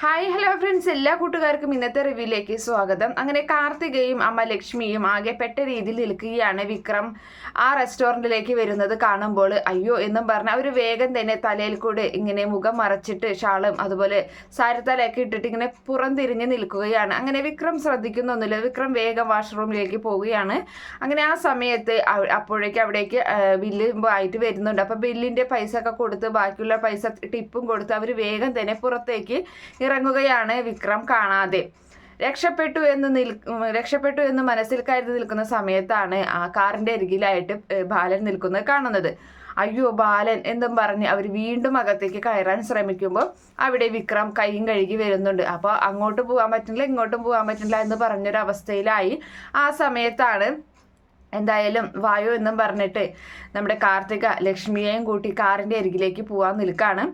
Hi hello friends എല്ലാ കൂട്ടുകാർക്കും ഇന്നത്തെ റിവ്യൂയിലേക്ക് സ്വാഗതം. അങ്ങനെ കാർത്തികയും അമ്മ ലക്ഷ്മിയും ആകെ പെട്ട രീതിയിൽ നിൽക്കുകയാണ് വിക്രം. ആ റെസ്റ്റോറന്റിലേക്ക് വരുന്നത് കാണുമ്പോൾ അയ്യോ എന്നും പറഞ്ഞ് അവർ വേഗം തന്നെ തലയിൽ കൂടെ ഇങ്ങനെ മുഖം മറച്ചിട്ട് ഷാളും അതുപോലെ സാരത്തലയൊക്കെ ഇട്ടിട്ട് ഇങ്ങനെ പുറംതിരിഞ്ഞ് നിൽക്കുകയാണ്. അങ്ങനെ വിക്രം ശ്രദ്ധിക്കുന്നൊന്നുമില്ല വിക്രം വേഗം വാഷ്റൂമിലേക്ക് പോവുകയാണ്. അങ്ങനെ ആ സമയത്ത് അപ്പോഴേക്ക് അവിടേക്ക് ബില്ല് ആയിട്ട് വരുന്നുണ്ട്. അപ്പോൾ ബില്ലിന്റെ പൈസ ഒക്കെ കൊടുത്ത് ബാക്കിയുള്ള പൈസ ടിപ്പും കൊടുത്ത് അവർ വേഗം തന്നെ പുറത്തേക്ക് ഇറങ്ങുകയാണ് വിക്രം കാണാതെ. രക്ഷപ്പെട്ടു എന്ന് നിൽ രക്ഷപ്പെട്ടു എന്ന് മനസ്സിൽ കരുതി നിൽക്കുന്ന സമയത്താണ് ആ കാറിന്റെ അരികിലായിട്ട് ബാലൻ നിൽക്കുന്നത് കാണുന്നത്. അയ്യോ ബാലൻ എന്നും പറഞ്ഞ് അവർ വീണ്ടും അകത്തേക്ക് കയറാൻ ശ്രമിക്കുമ്പോൾ അവിടെ വിക്രം കൈയും കഴുകി വരുന്നുണ്ട്. അപ്പോൾ അങ്ങോട്ട് പോകാൻ പറ്റില്ല ഇങ്ങോട്ടും പോകാൻ പറ്റില്ല എന്ന് പറഞ്ഞൊരു അവസ്ഥയിലായി ആ സമയത്താണ് എന്തായാലും വായു എന്നും പറഞ്ഞിട്ട് നമ്മുടെ കാർത്തിക ലക്ഷ്മിയെയും കൂട്ടി കാറിന്റെ അരികിലേക്ക് പോകാൻ നിൽക്കാണ്.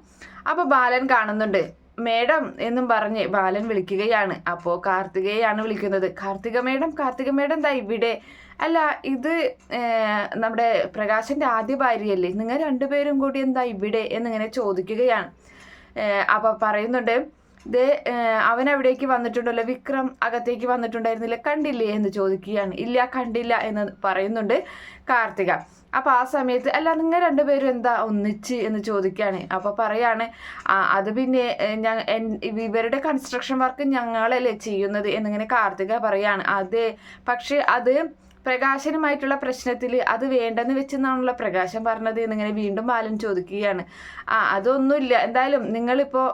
അപ്പോൾ ബാലൻ കാണുന്നുണ്ട് മേഡം എന്നും പറഞ്ഞ് ബാലൻ വിളിക്കുകയാണ്. അപ്പോൾ കാർത്തികയാണ് വിളിക്കുന്നത്. കാർത്തിക മേഡം കാർത്തിക മേഡം എന്താ ഇവിടെ. അല്ല ഇത് നമ്മുടെ പ്രകാശന്റെ ആദ്യ ഭാര്യയല്ലേ? നിങ്ങൾ രണ്ടുപേരും കൂടി എന്താ ഇവിടെ എന്നിങ്ങനെ ചോദിക്കുകയാണ്. അപ്പോൾ പറയുന്നുണ്ട് ദേ അവൻ അവിടേക്ക് വന്നിട്ടുണ്ടല്ലോ. വിക്രം അകത്തേക്ക് വന്നിട്ടുണ്ടായിരുന്നില്ല. കണ്ടില്ലേ എന്ന് ചോദിക്കുകയാണ്. ഇല്ല കണ്ടില്ല എന്ന് പറയുന്നുണ്ട് കാർത്തിക. അപ്പൊ ആ സമയത്ത് അല്ല നിങ്ങൾ രണ്ടുപേരും എന്താ ഒന്നിച്ച്? എന്ന് ചോദിക്കുകയാണ്. അപ്പൊ പറയാണ് "ആ, അത് പിന്നെ ഞാൻ ഇവരുടെ കൺസ്ട്രക്ഷൻ വർക്ക് ഞങ്ങളല്ലേ ചെയ്യുന്നത്? എന്നിങ്ങനെ കാർത്തിക പറയാണ്. അതെ പക്ഷെ അത് പ്രകാശനുമായിട്ടുള്ള പ്രശ്നത്തിൽ അത് വേണ്ടെന്ന് വെച്ചെന്നാണല്ലോ പ്രകാശൻ പറഞ്ഞത് എന്നിങ്ങനെ വീണ്ടും ബാലൻ ചോദിക്കുകയാണ്. ആ അതൊന്നുമില്ല. എന്തായാലും നിങ്ങളിപ്പോൾ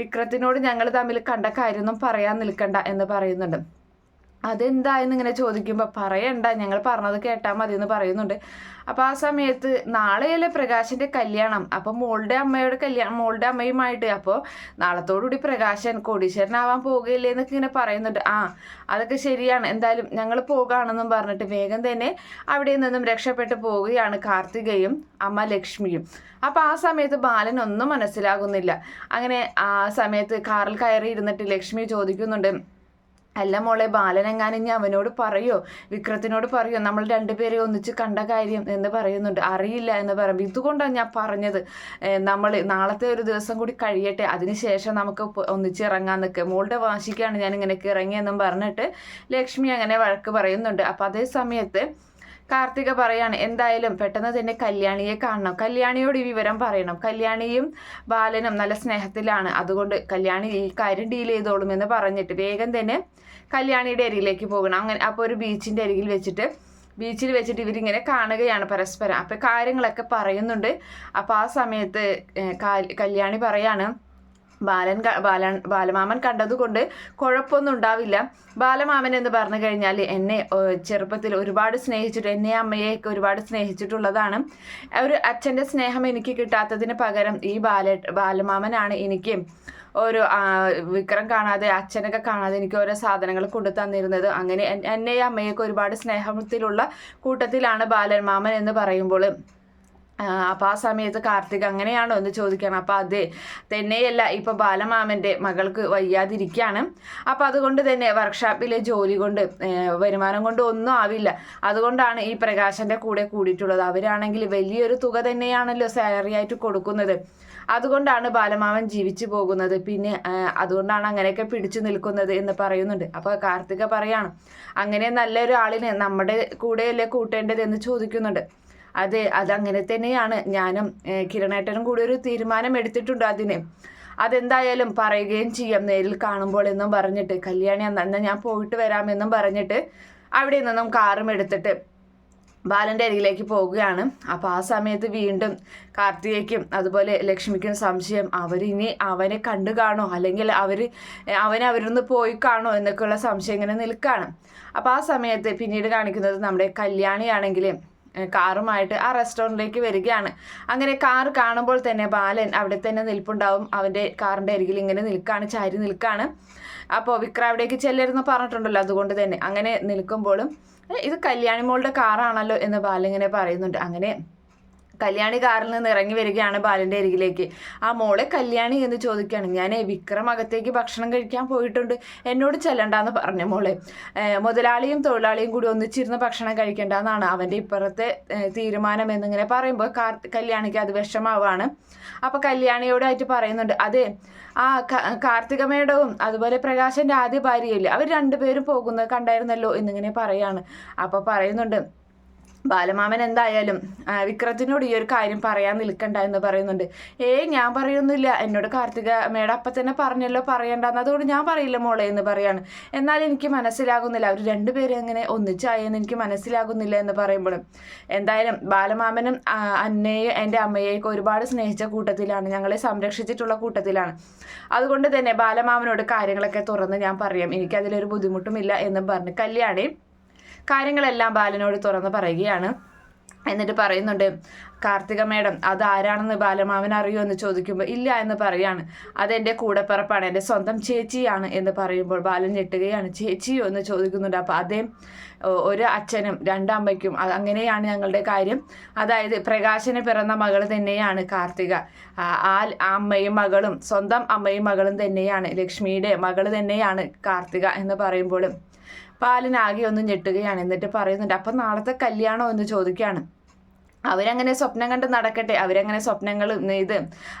വിക്രത്തിനോട് ഞങ്ങൾ തമ്മിൽ കണ്ട കാര്യമൊന്നും പറയാൻ നിൽക്കണ്ട എന്ന് പറയുന്നുണ്ട്. അതെന്തായെന്ന് ഇങ്ങനെ ചോദിക്കുമ്പോൾ പറയണ്ട ഞങ്ങൾ പറഞ്ഞത് കേട്ടാൽ മതി എന്ന് പറയുന്നുണ്ട്. അപ്പോൾ ആ സമയത്ത് നാളെയല്ലേ പ്രകാശന്റെ കല്യാണം? അപ്പോൾ മോളുടെ അമ്മയുടെ കല്യാണം മോളുടെ അമ്മയുമായിട്ട്. അപ്പോൾ നാളത്തോടുകൂടി പ്രകാശൻ കോടീശ്വരനാവാൻ പോകുകയില്ലേ എന്നൊക്കെ ഇങ്ങനെ പറയുന്നുണ്ട്. ആ അതൊക്കെ ശരിയാണ്. എന്തായാലും ഞങ്ങൾ പോകുകയാണെന്നും പറഞ്ഞിട്ട് വേഗം തന്നെ അവിടെ നിന്നും രക്ഷപ്പെട്ട് പോവുകയാണ് കാർത്തികയും അമ്മ ലക്ഷ്മിയും. അപ്പോൾ ആ സമയത്ത് ബാലൻ ഒന്നും മനസ്സിലാകുന്നില്ല. അങ്ങനെ ആ സമയത്ത് കാറിൽ കയറി ഇരുന്നിട്ട് ലക്ഷ്മി ചോദിക്കുന്നുണ്ട് അല്ല മോളെ ബാലനെങ്ങാനും ഞാൻ അവനോട് പറയോ? വിക്രത്തിനോട് പറയോ? നമ്മൾ രണ്ടുപേരെ ഒന്നിച്ച് കണ്ട കാര്യം എന്ന് പറയുന്നുണ്ട്. അറിയില്ല എന്ന് പറയുമ്പോൾ ഇതുകൊണ്ടാണ് ഞാൻ പറഞ്ഞത്. നമ്മൾ നാളത്തെ ഒരു ദിവസം കൂടി കഴിയട്ടെ. അതിനുശേഷം നമുക്ക് ഒന്നിച്ച് ഇറങ്ങാൻ നിൽക്കുക മോളുടെ വാശിക്കാണ് ഞാൻ ഇങ്ങനെയൊക്കെ ഇറങ്ങിയെന്നും പറഞ്ഞിട്ട് ലക്ഷ്മി അങ്ങനെ വഴക്ക് പറയുന്നുണ്ട്. അപ്പം അതേ സമയത്ത് കാർത്തിക പറയാണ് എന്തായാലും പെട്ടെന്ന് തന്നെ കല്യാണിയെ കാണണം. കല്യാണിയോട് ഈ വിവരം പറയണം. കല്യാണിയും ബാലനും നല്ല സ്നേഹത്തിലാണ്. അതുകൊണ്ട് കല്യാണി ഈ കാര്യം ഡീൽ ചെയ്തോളും എന്ന് പറഞ്ഞിട്ട് വേഗം തന്നെ കല്യാണിയുടെ അരികിലേക്ക് പോകണം. അങ്ങനെ അപ്പോൾ ഒരു ബീച്ചിന്റെ അരികിൽ വെച്ചിട്ട് ബീച്ചിൽ വെച്ചിട്ട് ഇവരിങ്ങനെ കാണുകയാണ് പരസ്പരം. അപ്പോൾ കാര്യങ്ങളൊക്കെ പറയുന്നുണ്ട്. അപ്പോൾ ആ സമയത്ത് കല്യാണി പറയാണ് ബാലൻ ബാല ബാലമാമൻ കണ്ടതുകൊണ്ട് കുഴപ്പമൊന്നും ഉണ്ടാവില്ല ബാലമാമൻ എന്ന് പറഞ്ഞു കഴിഞ്ഞാൽ എന്നെ ചെറുപ്പത്തിൽ ഒരുപാട് സ്നേഹിച്ചിട്ട് എന്നെ അമ്മയെയൊക്കെ ഒരുപാട് സ്നേഹിച്ചിട്ടുള്ളതാണ്. ഒരു അച്ഛന്റെ സ്നേഹം എനിക്ക് കിട്ടാത്തതിന് പകരം ഈ ബാല ബാലമാമനാണ് എനിക്ക് ആ, വിക്രം കാണാതെ അച്ഛനൊക്കെ കാണാതെ എനിക്ക് ഓരോ സാധനങ്ങൾ കൊണ്ടു തന്നിരുന്നത്. അങ്ങനെ എന്നെ എന്നെയും അമ്മയൊക്കെ ഒരുപാട് സ്നേഹത്തിലുള്ള കൂട്ടത്തിലാണ് ബാലൻ മാമൻ എന്ന് പറയുമ്പോൾ അപ്പം ആ സമയത്ത് കാർത്തിക് അങ്ങനെയാണോ എന്ന് ചോദിക്കണം അപ്പം അതെ തന്നെയല്ല ഇപ്പം ബാലമാമന്റെ മകൾക്ക് വയ്യാതിരിക്കുകയാണ്. അപ്പം അതുകൊണ്ട് തന്നെ വർക്ക്ഷോപ്പിലെ ജോലി കൊണ്ട് വരുമാനം കൊണ്ട് ഒന്നും ആവില്ല. അതുകൊണ്ടാണ് ഈ പ്രകാശന്റെ കൂടെ കൂടിയിട്ടുള്ളത്. അവരാണെങ്കിൽ വലിയൊരു തുക തന്നെയാണല്ലോ സാലറി ആയിട്ട് കൊടുക്കുന്നത്. അതുകൊണ്ടാണ് ബാലമാമൻ ജീവിച്ചു പോകുന്നത്. പിന്നെ അതുകൊണ്ടാണ് അങ്ങനെയൊക്കെ പിടിച്ചു നിൽക്കുന്നത് എന്ന് പറയുന്നുണ്ട്. അപ്പോൾ കാർത്തിക പറയാണ് അങ്ങനെ നല്ലൊരാളിനെ നമ്മുടെ കൂടെയല്ലേ കൂട്ടേണ്ടത്? എന്ന് ചോദിക്കുന്നുണ്ട്. അതെ അതങ്ങനെ തന്നെയാണ്. ഞാനും കിരണേട്ടനും കൂടി ഒരു തീരുമാനം എടുത്തിട്ടുണ്ട് അതിന്. അതെന്തായാലും പറയുകയും ചെയ്യാം. നേരിൽ കാണുമ്പോൾ എന്നും പറഞ്ഞിട്ട് കല്യാണി അന്ന് ഞാൻ പോയിട്ട് വരാമെന്നും പറഞ്ഞിട്ട് അവിടെ നിന്നും കാറും എടുത്തിട്ട് ബാലന്റെ അരികിലേക്ക് പോവുകയാണ് അപ്പോൾ ആ സമയത്ത് വീണ്ടും കാർത്തികയ്ക്കും അതുപോലെ ലക്ഷ്മിക്കും സംശയം അവരിനി അവനെ കണ്ടു കാണോ? അല്ലെങ്കിൽ അവർ അവനെ അവരിൽ നിന്ന് പോയി കാണോ? എന്നൊക്കെയുള്ള സംശയം ഇങ്ങനെ നിൽക്കുകയാണ്. അപ്പോൾ ആ സമയത്ത് പിന്നീട് കാണിക്കുന്നത് നമ്മുടെ കല്യാണിയാണെങ്കിൽ ഏഹ് കാറുമായിട്ട് ആ റെസ്റ്റോറന്റിലേക്ക് വരികയാണ്. അങ്ങനെ കാർ കാണുമ്പോൾ തന്നെ ബാലൻ അവിടെ തന്നെ നിൽപ്പുണ്ടാവും. അവന്റെ കാറിന്റെ അരികിൽ ഇങ്ങനെ നിൽക്കുകയാണ് ചാരി നിൽക്കുകയാണ് അപ്പോൾ വിക്ര അവിടേക്ക് ചെല്ലരുന്ന് പറഞ്ഞിട്ടുണ്ടല്ലോ അതുകൊണ്ട് തന്നെ. അങ്ങനെ നിൽക്കുമ്പോഴും ഇത് കല്യാണി മോളുടെ കാറാണല്ലോ എന്ന് ബാലൻ ഇങ്ങനെ പറയുന്നുണ്ട്. അങ്ങനെ കല്യാണി കാറിൽ നിന്ന് ഇറങ്ങി വരികയാണ് ബാലന്റെ അരികിലേക്ക്. ആ മോളെ കല്യാണി എന്ന് ചോദിക്കുകയാണ്. ഞാൻ വിക്രം അകത്തേക്ക് ഭക്ഷണം കഴിക്കാൻ പോയിട്ടുണ്ട്. എന്നോട് ചെല്ലണ്ടെന്ന് പറഞ്ഞു മോളെ. മുതലാളിയും തൊഴിലാളിയും കൂടി ഒന്നിച്ചിരുന്ന് ഭക്ഷണം കഴിക്കേണ്ടെന്നാണ് അവന്റെ ഇപ്പുറത്തെ തീരുമാനം എന്നിങ്ങനെ പറയുമ്പോൾ കാർ കല്യാണിക്ക് അത് വിഷമാവാണ്. അപ്പോൾ കല്യാണിയോടായിട്ട് പറയുന്നുണ്ട് അതെ ആ കാർത്തികമേടവും അതുപോലെ പ്രകാശന്റെ ആദ്യ ഭാര്യയില്ലേ? അവർ രണ്ടുപേരും പോകുന്നത് കണ്ടായിരുന്നല്ലോ എന്നിങ്ങനെ പറയാണ്. അപ്പോൾ പറയുന്നുണ്ട് ബാലമാമൻ എന്തായാലും വിക്രത്തിനോട് ഈ ഒരു കാര്യം പറയാൻ നിൽക്കണ്ട എന്ന് പറയുന്നുണ്ട്. ഏയ് ഞാൻ പറയൊന്നുമില്ല. എന്നോട് കാർത്തിക മേഡം അപ്പം തന്നെ പറഞ്ഞല്ലോ പറയണ്ടെന്ന്. അതുകൊണ്ട് ഞാൻ പറയില്ല മോളെ എന്ന് പറയാണ്. എന്നാൽ എനിക്ക് മനസ്സിലാകുന്നില്ല. അവർ രണ്ടുപേരും എങ്ങനെ ഒന്നിച്ചായെന്ന് എനിക്ക് മനസ്സിലാകുന്നില്ല എന്ന് പറയുമ്പോഴും. എന്തായാലും ബാലമാമനും അന്നയെയും എന്റെ അമ്മയെയൊക്കെ ഒരുപാട് സ്നേഹിച്ച കൂട്ടത്തിലാണ്. ഞങ്ങളെ സംരക്ഷിച്ചിട്ടുള്ള കൂട്ടത്തിലാണ്. അതുകൊണ്ട് തന്നെ ബാലമാമനോട് കാര്യങ്ങളൊക്കെ തുറന്ന് ഞാൻ പറയാം. എനിക്കതിലൊരു ബുദ്ധിമുട്ടുമില്ല എന്നും പറഞ്ഞ്. കല്യാണി കാര്യങ്ങളെല്ലാം ബാലനോട് തുറന്ന് പറയുകയാണ്. എന്നിട്ട് പറയുന്നുണ്ട് കാർത്തിക മേഡം അത് ആരാണെന്ന് ബാലമാവൻ അറിയോ എന്ന് ചോദിക്കുമ്പോൾ ഇല്ല എന്ന് പറയാണ്. അതെന്റെ കൂടപ്പിറപ്പാണ് എന്റെ സ്വന്തം ചേച്ചിയാണ് എന്ന് പറയുമ്പോൾ ബാലൻ ഞെട്ടുകയാണ്. ചേച്ചിയോ എന്ന് ചോദിക്കുന്നുണ്ട്. അപ്പോൾ അതേ ഒരു അച്ഛനും രണ്ടമ്മയ്ക്കും അങ്ങനെയാണ് ഞങ്ങളുടെ കാര്യം. അതായത് പ്രകാശന് പിറന്ന മകൾ തന്നെയാണ് കാർത്തിക. ആ അമ്മയും മകളും സ്വന്തം അമ്മയും മകളും തന്നെയാണ്. ലക്ഷ്മിയുടെ മകൾ തന്നെയാണ് കാർത്തിക എന്ന് പറയുമ്പോഴും പാലിനാകെ ഒന്ന് ഞെട്ടുകയാണ്. എന്നിട്ട് പറയുന്നുണ്ട് അപ്പം നാളത്തെ കല്യാണോ എന്ന് ചോദിക്കുകയാണ്. അവരങ്ങനെ സ്വപ്നം കണ്ട് നടക്കട്ടെ. അവരങ്ങനെ സ്വപ്നങ്ങൾ ഇത്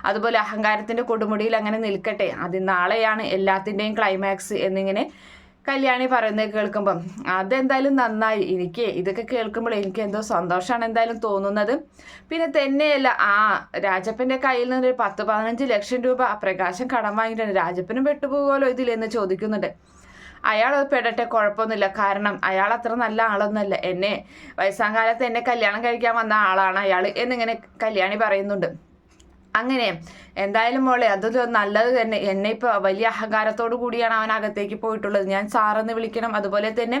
അതുപോലെ അഹങ്കാരത്തിന്റെ കൊടുമുടിയിൽ അങ്ങനെ നിൽക്കട്ടെ. അത് നാളെയാണ് എല്ലാത്തിന്റെയും ക്ലൈമാക്സ് എന്നിങ്ങനെ കല്യാണി പറയുന്നത് കേൾക്കുമ്പം. അതെന്തായാലും നന്നായി. എനിക്ക് ഇതൊക്കെ കേൾക്കുമ്പോൾ എനിക്ക് എന്തോ സന്തോഷമാണ് എന്തായാലും തോന്നുന്നത്. പിന്നെ തന്നെയല്ല ആ രാജപ്പന്റെ കയ്യിൽ നിന്ന് ഒരു പത്ത് പതിനഞ്ച് ലക്ഷം രൂപ പ്രകാശം കടം വാങ്ങിയിട്ടുണ്ട്. രാജപ്പനും പെട്ടുപോകുമല്ലോ ഇതിലെന്ന് ചോദിക്കുന്നുണ്ട്. അയാൾ പെടട്ടെ കുഴപ്പമൊന്നുമില്ല. കാരണം അയാൾ അത്ര നല്ല ആളൊന്നുമല്ല. എന്നെ വയസ്സാം കാലത്ത് എന്നെ കല്യാണം കഴിക്കാൻ വന്ന ആളാണ് അയാൾ എന്നിങ്ങനെ കല്യാണി പറയുന്നുണ്ട്. അങ്ങനെ എന്തായാലും മോളെ അതൊരു നല്ലത് തന്നെ. എന്നെ ഇപ്പോൾ വലിയ അഹങ്കാരത്തോടു കൂടിയാണ് അവൻ അകത്തേക്ക് പോയിട്ടുള്ളത്. ഞാൻ സാറെന്ന് വിളിക്കണം. അതുപോലെ തന്നെ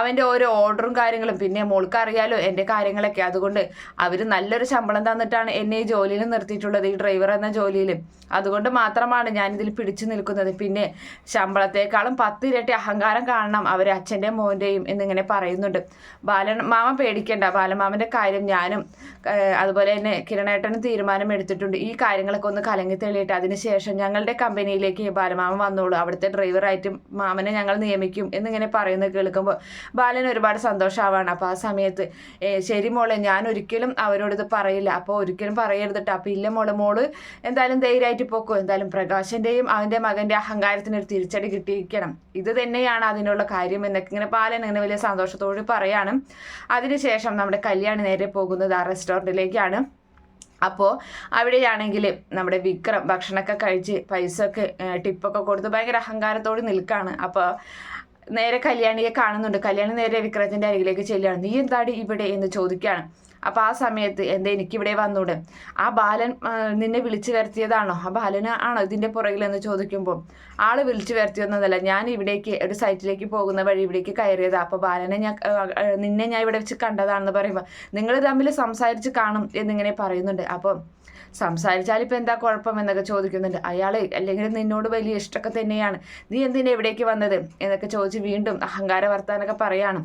അവന്റെ ഓരോ ഓർഡറും കാര്യങ്ങളും. പിന്നെ മോൾക്ക് അറിയാലോ എന്റെ കാര്യങ്ങളൊക്കെ. അതുകൊണ്ട് അവർ നല്ലൊരു ശമ്പളം തന്നിട്ടാണ് എന്നെ ഈ ജോലിയിൽ നിർത്തിയിട്ടുള്ളത് ഈ ഡ്രൈവർ എന്ന ജോലിയിൽ. അതുകൊണ്ട് മാത്രമാണ് ഞാനിതിൽ പിടിച്ചു നിൽക്കുന്നത്. പിന്നെ ശമ്പളത്തെക്കാളും പത്തിരട്ടി അഹങ്കാരം കാണണം അവർ അച്ഛന്റെ മോന്റെയും എന്നിങ്ങനെ പറയുന്നുണ്ട്. ബാലൻ മാമ പേടിക്കേണ്ട. ബാലമാമന്റെ കാര്യം ഞാനും അതുപോലെ തന്നെ കിരണേട്ടനും തീരുമാനം എടുത്തിട്ടുണ്ട്. ഈ കാര്യങ്ങളൊക്കെ ഒന്ന് കലങ്ങി തെളിയിട്ട് അതിനുശേഷം ഞങ്ങളുടെ കമ്പനിയിലേക്ക് ബാലമാമൻ വന്നോളൂ. അവിടുത്തെ ഡ്രൈവറായിട്ട് മാമനെ ഞങ്ങൾ നിയമിക്കും എന്നിങ്ങനെ പറയുന്നത് കേൾക്കുമ്പോൾ ബാലൻ ഒരുപാട് സന്തോഷമാവാണ് അപ്പോൾ ആ സമയത്ത് "ഏ, ശരി മോളെ ഞാൻ ഒരിക്കലും അവരോട് ഇത് പറയില്ല. അപ്പോൾ ഒരിക്കലും പറയരുതിട്ട് അപ്പോൾ ഇല്ല മോളെ മോൾ എന്തായാലും ധൈര്യമായിട്ട് പോക്കോ. എന്തായാലും പ്രകാശന്റെയും അവന്റെ മകന്റെ അഹങ്കാരത്തിന് ഒരു തിരിച്ചടി കിട്ടിയിരിക്കണം. ഇത് തന്നെയാണ് അതിനുള്ള കാര്യം എന്നൊക്കെ ഇങ്ങനെ ബാലൻ അങ്ങനെ വലിയ സന്തോഷത്തോട് പറയാണ്. അതിനുശേഷം നമ്മുടെ കല്യാണി നേരെ പോകുന്നത് ആ റെസ്റ്റോറന്റിലേക്കാണ് അപ്പോൾ അവിടെയാണെങ്കിൽ നമ്മുടെ വിക്രം ഭക്ഷണമൊക്കെ കഴിച്ച് പൈസ ഒക്കെ ടിപ്പൊക്കെ കൊടുത്ത് ഭയങ്കര അഹങ്കാരത്തോട് നിൽക്കുകയാണ് അപ്പോൾ നേരെ കല്യാണിയെ കാണുന്നുണ്ട്. കല്യാണി നേരെ വിക്രത്തിന്റെ അരികിലേക്ക് ചെല്ലുകയാണ്. നീ എന്താടി ഇവിടെ? എന്ന് ചോദിക്കുകയാണ്. അപ്പോൾ ആ സമയത്ത് എന്താ എനിക്കിവിടെ വന്നൂടെ? ആ ബാലൻ നിന്നെ വിളിച്ചു വരുത്തിയതാണോ? ആ ബാലന് ആണോ ഇതിന്റെ പുറകിലെന്ന് ചോദിക്കുമ്പോൾ ആൾ വിളിച്ചു വരുത്തിയൊന്നതല്ല ഞാൻ ഇവിടേക്ക് ഒരു സൈറ്റിലേക്ക് പോകുന്ന വഴി ഇവിടേക്ക് കയറിയതാ. അപ്പോൾ ബാലനെ ഞാൻ നിന്നെ ഞാൻ ഇവിടെ വെച്ച് കണ്ടതാണെന്ന് പറയുമ്പോൾ നിങ്ങൾ തമ്മിൽ സംസാരിച്ച് കാണും എന്നിങ്ങനെ പറയുന്നുണ്ട്. അപ്പം സംസാരിച്ചാൽ ഇപ്പം എന്താ കുഴപ്പം എന്നൊക്കെ ചോദിക്കുന്നുണ്ട്. അയാൾ അല്ലെങ്കിൽ നിന്നോട് വലിയ ഇഷ്ടമൊക്കെ തന്നെയാണ്. നീ എന്തിനാ ഇവിടേക്ക് വന്നത്? എന്നൊക്കെ ചോദിച്ച് വീണ്ടും അഹങ്കാര വർത്താനൊക്കെ പറയാണ്.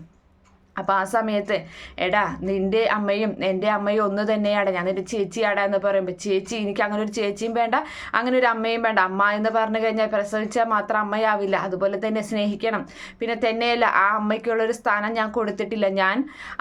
അപ്പോൾ ആ സമയത്ത് എടാ നിന്റെ അമ്മയും എന്റെ അമ്മയും ഒന്ന് തന്നെയാണ് ഞാൻ നിന്റെ ചേച്ചിയാടാ എന്ന് പറയുമ്പോൾ ചേച്ചി എനിക്ക് അങ്ങനെ ഒരു ചേച്ചിയും വേണ്ട അങ്ങനെ ഒരു അമ്മയും വേണ്ട. അമ്മ എന്ന് പറഞ്ഞു കഴിഞ്ഞാൽ പ്രസവിച്ചാൽ മാത്രം അമ്മയാവില്ല. അതുപോലെ തന്നെ സ്നേഹിക്കണം. പിന്നെ തന്നെയല്ല ആ അമ്മയ്ക്കുള്ളൊരു സ്ഥാനം ഞാൻ കൊടുത്തിട്ടില്ല. ഞാൻ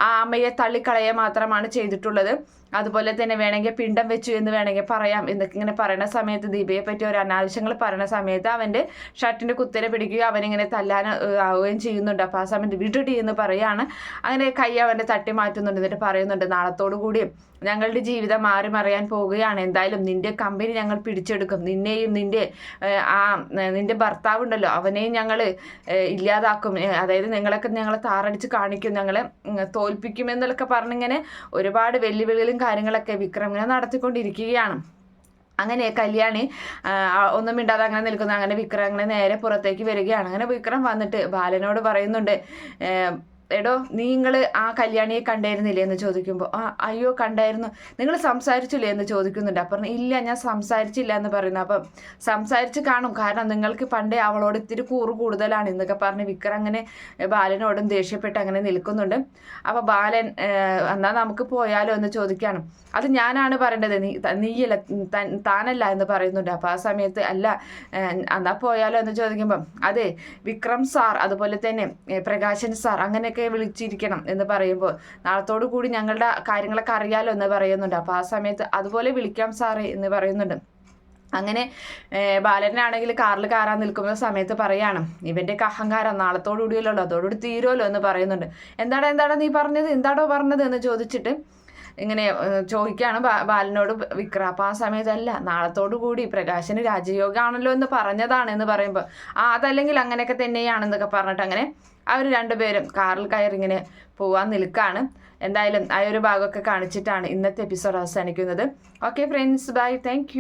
ആ അമ്മയെ തള്ളിക്കളയുക മാത്രമാണ് ചെയ്തിട്ടുള്ളത്. അതുപോലെ തന്നെ വേണമെങ്കിൽ പിണ്ടം വെച്ചു എന്ന് വേണമെങ്കിൽ പറയാം എന്നൊക്കെ ഇങ്ങനെ പറയുന്ന സമയത്ത് ദീപയെ പറ്റി ഒരു അനാവശ്യങ്ങൾ പറയുന്ന സമയത്ത് അവന്റെ ഷർട്ടിന്റെ കുത്തര പിടിക്കുകയും അവനിങ്ങനെ തല്ലാൻ ആവുകയും ചെയ്യുന്നുണ്ട്. അപ്പോൾ ആ സമയത്ത് വിടടി എന്ന് പറയാണ്. അങ്ങനെ കൈ അവന്റെ തട്ടി മാറ്റുന്നുണ്ട്. എന്നിട്ട് പറയുന്നുണ്ട് നാളത്തോടു കൂടി ഞങ്ങളുടെ ജീവിതം മാറി മറിയാൻ പോവുകയാണ് എന്തായാലും നിന്റെ കമ്പനി ഞങ്ങൾ പിടിച്ചെടുക്കും. നിന്നെയും നിന്റെ ആ നിന്റെ ഭർത്താവ് ഉണ്ടല്ലോ അവനെയും ഞങ്ങൾ ഇല്ലാതാക്കും. അതായത് നിങ്ങളൊക്കെ ഞങ്ങളെ താറടിച്ച് കാണിക്കും. ഞങ്ങളെ തോൽപ്പിക്കുമെന്നൊക്കെ പറഞ്ഞിങ്ങനെ ഒരുപാട് വെല്ലുവിളികളും കാര്യങ്ങളൊക്കെ വിക്രം നടത്തിക്കൊണ്ടിരിക്കുകയാണ്. അങ്ങനെ കല്യാണി ഒന്നും മിണ്ടാതെ അങ്ങനെ നിൽക്കുന്നു. അങ്ങനെ വിക്രം അങ്ങനെ നേരെ പുറത്തേക്ക് വരികയാണ്. അങ്ങനെ വിക്രം വന്നിട്ട് ബാലനോട് പറയുന്നുണ്ട് "ഏ, എടോ നിങ്ങൾ ആ കല്യാണിയെ കണ്ടായിരുന്നില്ലേ എന്ന് ചോദിക്കുമ്പോൾ ആ അയ്യോ കണ്ടായിരുന്നു. നിങ്ങൾ സംസാരിച്ചില്ലേ എന്ന് ചോദിക്കുന്നുണ്ട്. അപ്പം ഇല്ല ഞാൻ സംസാരിച്ചില്ല എന്ന് പറയുന്നു. അപ്പം സംസാരിച്ച് കാണും. കാരണം നിങ്ങൾക്ക് പണ്ടേ അവളോട് ഇത്തിരി കൂറ് കൂടുതലാണ് എന്നൊക്കെ പറഞ്ഞ് വിക്രം അങ്ങനെ ബാലനോടും ദേഷ്യപ്പെട്ട് അങ്ങനെ നിൽക്കുന്നുണ്ട്. അപ്പോൾ ബാലൻ എന്നാൽ നമുക്ക് പോയാലോ എന്ന് ചോദിക്കാണ്. അത് ഞാനാണ് പറയേണ്ടത്. നീ നീയല്ല താനല്ല എന്ന് പറയുന്നുണ്ട്. അപ്പോൾ ആ സമയത്ത് അല്ല എന്നാൽ പോയാലോ എന്ന് ചോദിക്കുമ്പം അതെ വിക്രം സാർ അതുപോലെ തന്നെ പ്രകാശൻ സാർ അങ്ങനെയൊക്കെ വിളിച്ചിരിക്കണം എന്ന് പറയുമ്പോൾ നാളത്തോടു കൂടി ഞങ്ങളുടെ കാര്യങ്ങളൊക്കെ അറിയാലോ എന്ന് പറയുന്നുണ്ട്. അപ്പോൾ ആ സമയത്ത് അതുപോലെ വിളിക്കാം സാറേ എന്ന് പറയുന്നുണ്ട്. അങ്ങനെ ബാലനാണെങ്കിൽ കാറിൽ കയറാൻ നിൽക്കുന്ന സമയത്ത് പറയാണ് ഇവന്റെയൊക്കെ അഹങ്കാരം നാളത്തോടു കൂടിയല്ലോ അതോടുകൂടി തീരുമല്ലോ എന്ന് പറയുന്നുണ്ട്. എന്താടാ എന്താടാ നീ പറഞ്ഞത്? എന്താടോ പറഞ്ഞത്? എന്ന് ചോദിച്ചിട്ട് ഇങ്ങനെ ചോദിക്കുകയാണ് ബാലനോട് വിക്ര അപ്പം ആ സമയത്തല്ല നാളത്തോടു കൂടി പ്രകാശന് രാജയോഗമാണല്ലോ എന്ന് പറഞ്ഞതാണ് എന്ന് പറയുമ്പോൾ ആ അതല്ലെങ്കിൽ അങ്ങനെയൊക്കെ തന്നെയാണെന്നൊക്കെ പറഞ്ഞിട്ട് അങ്ങനെ അവർ രണ്ടുപേരും കാറിൽ കയറി ഇങ്ങനെ പോവാൻ നിൽക്കുകയാണ് എന്തായാലും ആ ഒരു ഭാഗമൊക്കെ കാണിച്ചിട്ടാണ് ഇന്നത്തെ എപ്പിസോഡ് അവസാനിക്കുന്നത്. Okay friends bye thank